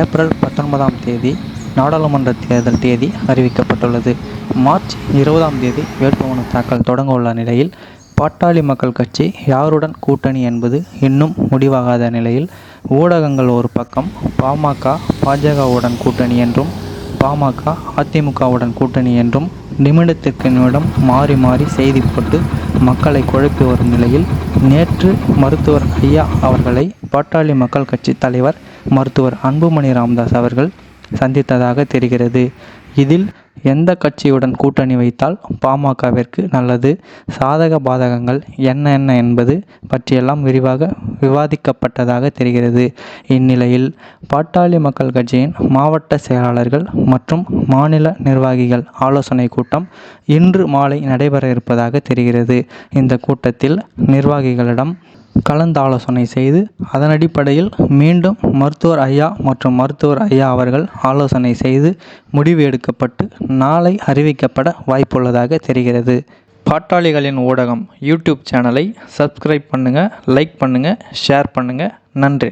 April பத்தொன்பதாம் தேதி நாடாளுமன்ற தேர்தல் தேதி அறிவிக்கப்பட்டுள்ளது. மார்ச் இருபதாம் தேதி வேட்புமனு தாக்கல் தொடங்க உள்ள நிலையில் பாட்டாளி மக்கள் கட்சி யாருடன் கூட்டணி என்பது இன்னும் முடிவாகாத நிலையில் ஊடகங்கள் ஒரு பக்கம் பாமக பாஜகவுடன் கூட்டணி என்றும் பாமக அதிமுகவுடன் கூட்டணி என்றும் நிமிடத்திற்கு நிமிடம் மாறி மாறி செய்தி போட்டு மக்களை குழப்பி வரும் நிலையில் நேற்று மருத்துவர் ஐயா அவர்களை பாட்டாளி மக்கள் கட்சி தலைவர் மருத்துவர் அன்புமணி ராமதாஸ் அவர்கள் சந்தித்ததாக தெரிகிறது. இதில் எந்த கட்சியுடன் கூட்டணி வைத்தால் பாமகவிற்கு நல்லது? சாதக பாதகங்கள் என்ன என்ன என்பது பற்றியெல்லாம் விரிவாக விவாதிக்கப்பட்டதாக தெரிகிறது. இந்நிலையில் பாட்டாளி மக்கள் கட்சியின் மாவட்ட செயலாளர்கள் மற்றும் மாநில நிர்வாகிகள் ஆலோசனை கூட்டம் இன்று மாலை நடைபெற இருப்பதாக தெரிகிறது. இந்த கூட்டத்தில் நிர்வாகிகளிடம் கலந்தாலோசனை செய்து அதன் அடிப்படையில் மீண்டும் மருத்துவர் ஐயா மற்றும் மருத்துவர் ஐயா அவர்கள் ஆலோசனை செய்து முடிவு எடுக்கப்பட்டு நாளை அறிவிக்கப்பட வாய்ப்புள்ளதாக தெரிகிறது. பாட்டாளிகளின் ஊடகம் யூடியூப் சேனலை சப்ஸ்கிரைப் பண்ணுங்கள் லைக் பண்ணுங்கள் ஷேர் பண்ணுங்கள் நன்றி.